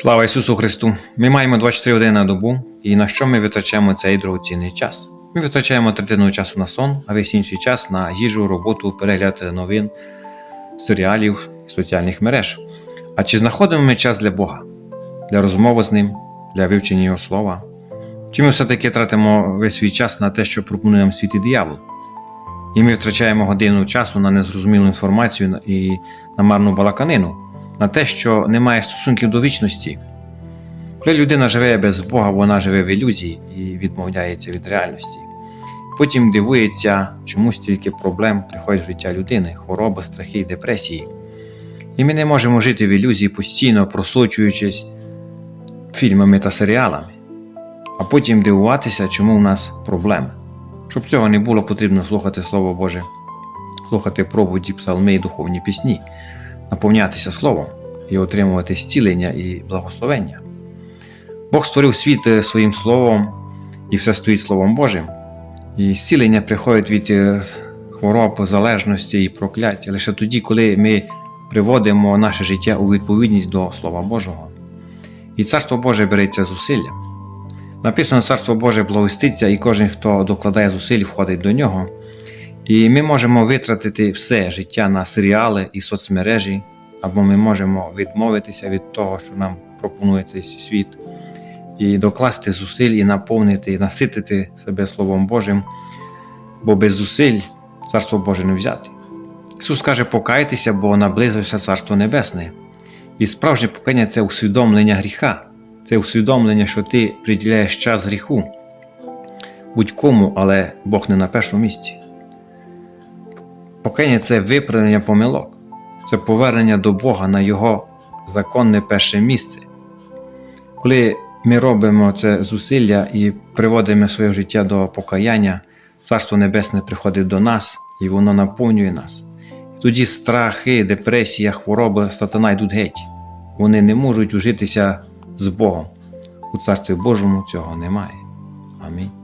Слава Ісусу Христу! Ми маємо 24 години на добу, і на що ми витрачаємо цей дорогоцінний час? Ми витрачаємо третину часу на сон, а весь інший час на їжу, роботу, перегляд новин, серіалів, соціальних мереж. А чи знаходимо ми час для Бога, для розмови з Ним, для вивчення Його слова? Чи ми все-таки тратимо весь свій час на те, що пропонує нам світ і диявол? І ми втрачаємо годину часу на незрозумілу інформацію і на марну балаканину, на те, що не має стосунків до вічності. Коли людина живе без Бога, вона живе в ілюзії і відмовляється від реальності. Потім дивується, чому стільки проблем приходять в життя людини, хвороби, страхи і депресії. І ми не можемо жити в ілюзії постійно просочуючись фільмами та серіалами, а потім дивуватися, чому в нас проблеми. Щоб цього не було, потрібно слухати Слово Боже, слухати проповіді, псалми і духовні пісні, наповнятися Словом і отримувати зцілення і благословення. Бог створив світ е, своїм Словом, і все стоїть Словом Божим. І зцілення приходить від е, хвороб, залежності і прокляття лише тоді, коли ми приводимо наше життя у відповідність до Слова Божого. І Царство Боже береться зусилля. Написано Царство Боже благоститься, і кожен, хто докладає зусиль, входить до нього. І ми можемо витратити все життя на серіали і соцмережі, або ми можемо відмовитися від того, що нам пропонує цей світ, і докласти зусиль, і наповнити, і наситити себе Словом Божим, бо без зусиль Царство Боже не взяти. Ісус каже, покайтеся, бо наблизився Царство Небесне. І справжнє покаяння це усвідомлення гріха, це усвідомлення, що ти приділяєш час гріху будь-кому, але Бог не на першому місці. Покаяння це виправлення помилок, це повернення до Бога на Його законне перше місце. Коли ми робимо це зусилля і приводимо своє життя до покаяння, Царство Небесне приходить до нас і воно наповнює нас. Тоді страхи, депресія, хвороби, сатана йдуть геть. Вони не можуть ужитися з Богом. У Царстві Божому цього немає. Амінь.